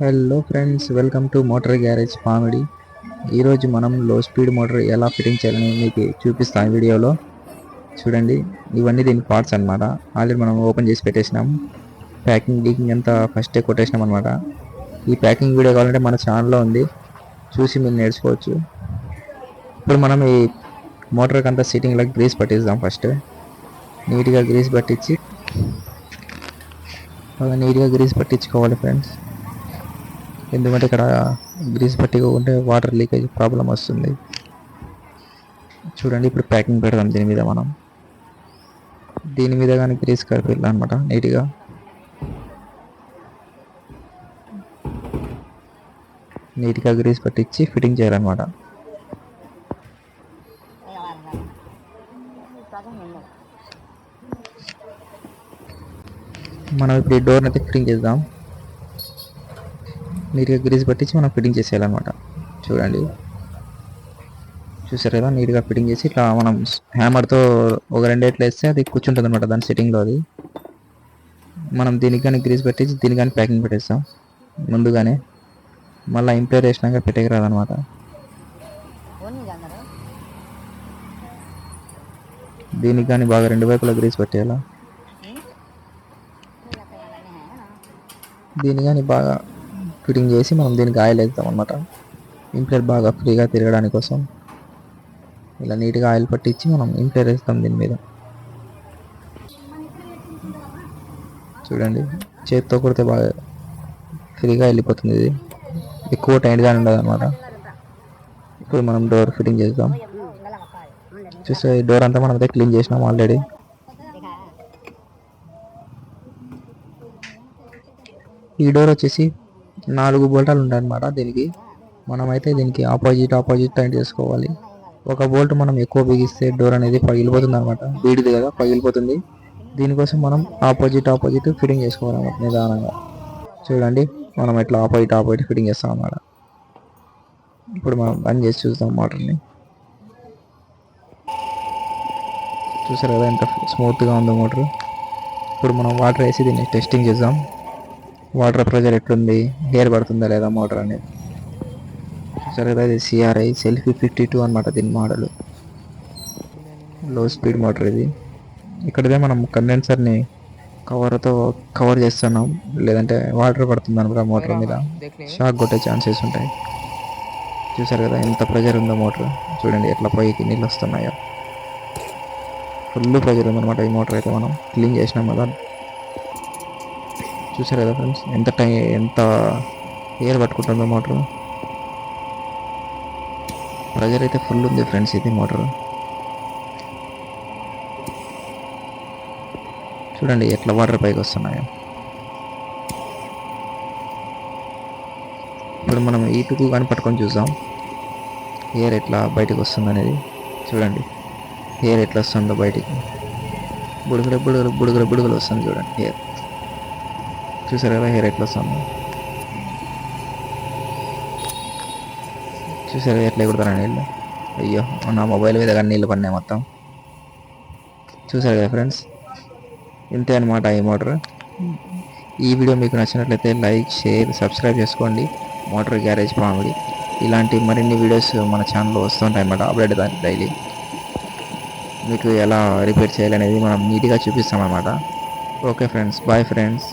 Hello friends welcome to motor garage comedy ఈరోజు మనం లో స్పీడ్ మోటార్ ఎలా ఫిట్టింగ్ చేయాలని మీకు చూపిస్తాను వీడియోలో. చూడండి ఇవన్నీ దీని పార్ట్స్ అన్నమాట. ఆల్రెడీ మనం ఓపెన్ చేసి పెట్టేసినాం. ప్యాకింగ్ డీకింగ్ అంతా ఫస్టే కొట్టేసినాం అనమాట ఈ ప్యాకింగ్ వీడియో కావాలంటే మన ఛానల్లో ఉంది. చూసి మీరు నేర్చుకోవచ్చు. ఇప్పుడు మనం ఈ మోటార్కి అంతా సీటింగ్లో గ్రీస్ పట్టిద్దాం ఫస్ట్ నీట్గా గ్రీస్ పట్టించి బాగా నీట్గా గ్రీస్ పట్టించుకోవాలి ఫ్రెండ్స్ ఎందుకంటే ఇక్కడ గ్రీస్ పట్టుకుంటే వాటర్ లీకేజ్ ప్రాబ్లం వస్తుంది. చూడండి ఇప్పుడు ప్యాకింగ్ పెడదాం దీని మీద మనం. దీని మీద కానీ గ్రీస్ కలిపి అనమాట నీట్గా. నీట్గా గ్రీస్ పట్టించి ఫిట్టింగ్ చేయాలన్నమాట. మనం ఇప్పుడు ఈ డోర్ని అయితే ఫిట్టింగ్ చేద్దాం. నీట్గా గ్రీస్ పట్టించి మనం ఫిట్టింగ్ చేసేయాలన్నమాట. చూడండి. చూసారు కదా? నీట్గా ఫిట్టింగ్ చేసి ఇట్లా మనం హ్యామర్తో ఒక రెండేట్లు వేస్తే అది కూర్చుంటుంది అనమాట దాని సెట్టింగ్లో అది. మనం దీనికి కానీ గ్రీస్ పెట్టేసి దీనికి కానీ ప్యాకింగ్ పెట్టేస్తాం. ముందుగానే మళ్ళీ ఇంప్లేర్ వేసినాక పెట్టేకి రాదనమాట దీనికి కానీ బాగా రెండు వైపులా గ్రీస్ పెట్టేయాలా? దీన్ని కానీ బాగా ఫిట్టింగ్ చేసి మనం దీనికి ఆయిల్ వేద్దాం అనమాట ఇంప్లేర్ బాగా ఫ్రీగా తిరగడానికి కోసం ఇలా నీట్గా ఆయిల్ పట్టించి మనం ఇంప్లేర్ వేస్తాం దీని మీద. చూడండి చేతితో కొడితే బాగా ఫ్రీగా వెళ్ళిపోతుంది ఇది. ఎక్కువ టైట్గా ఉండదు అనమాట ఇప్పుడు మనం డోర్ ఫిట్టింగ్ చేద్దాం. చూస్తే డోర్ అంతా మనం అయితే క్లీన్ చేసినాం ఆల్రెడీ. ఈ డోర్ వచ్చేసి నాలుగు బోల్టాలు ఉంటాయన్నమాట దీనికి. మనమైతే దీనికి ఆపోజిట్ ఆపోజిట్ టైట్ చేసుకోవాలి. ఒక బోల్ట్ మనం ఎక్కువ బిగిస్తే డోర్ అనేది పగిలిపోతుంది అనమాట వీడిది కదా పగిలిపోతుంది. దీనికోసం మనం ఆపోజిట్ ఆపోజిట్ ఫిట్టింగ్ చేసుకోవాలన్నమాట నిదానంగా. చూడండి మనం ఇట్లా ఆపోజిట్ ఆపోజిట్ ఫిట్టింగ్ చేస్తాం అన్నమాట ఇప్పుడు మనం బంద్ చేసి చూద్దాం మోటార్ని. చూసారు కదా ఎంత స్మూత్గా ఉందో మోటార్. ఇప్పుడు మనం వాటర్ వేసి దీన్ని టెస్టింగ్ చేద్దాం. వాటర్ ప్రెషర్ ఎట్లుంది? హెయిర్ పడుతుందా లేదా మోటార్ అనేది? చూసారు కదా ఇది సిఆర్ఐ సెల్ఫీ ఫిఫ్టీ టూ అనమాట దీని మోడల్. లో స్పీడ్ మోటార్ ఇది. ఇక్కడదే మనం కండెన్సర్ని కవర్తో కవర్ చేస్తున్నాం. లేదంటే వాటర్ పడుతుంది అనమాట మోటార్ మీద. షాక్ కొట్టే ఛాన్సెస్ ఉంటాయి. చూసారు కదా ఎంత ప్రెజర్ ఉందో మోటార్. చూడండి ఎట్లా పైకి నీళ్ళు వస్తున్నాయో. ఫుల్ ప్రెజర్ ఉందన్నమాట ఈ మోటార్ అయితే మనం క్లీన్ చేసినాం కదా. చూసారు కదా ఫ్రెండ్స్ ఎంత టైం ఎంత ఎయిర్ పట్టుకుంటుందో మోటార్ ప్రెజర్ అయితే ఫుల్ ఉంది ఫ్రెండ్స్ ఇది మోటార్ చూడండి ఎట్లా వాటర్ పైకి వస్తున్నాయో. ఇప్పుడు మనం ఈటుకు కానీ పట్టుకొని చూద్దాం. ఎయిర్ ఎట్లా బయటకు వస్తుంది అనేది చూడండి. ఎయిర్ ఎట్లా వస్తుందో బయటికి. బుడుగుల బుడుగులు బుడుగుల బుడుగులు వస్తుంది చూడండి. ఎయిర్ చూసారు కదా హెయిర్ ఎట్లా వస్తుంది? చూసారు ఎట్లా ఎగుడతారా నీళ్ళు? అయ్యో నా మొబైల్ మీద కానీ నీళ్ళు పడినాయి మొత్తం. చూసారు కదా ఫ్రెండ్స్? ఇంతే అనమాట ఈ మోటార్. ఈ వీడియో మీకు నచ్చినట్లయితే లైక్ షేర్ సబ్స్క్రైబ్ చేసుకోండి. మోటార్ గ్యారేజ్ కామెడీ ఇలాంటి మరిన్ని వీడియోస్ మన ఛానల్లో వస్తుంటాయి అన్నమాట అప్డేట్ డైలీ. మీకు ఎలా రిపేర్ చేయాలనేది మనం నీట్గా చూపిస్తామన్నమాట ఓకే ఫ్రెండ్స్ బాయ్ ఫ్రెండ్స్.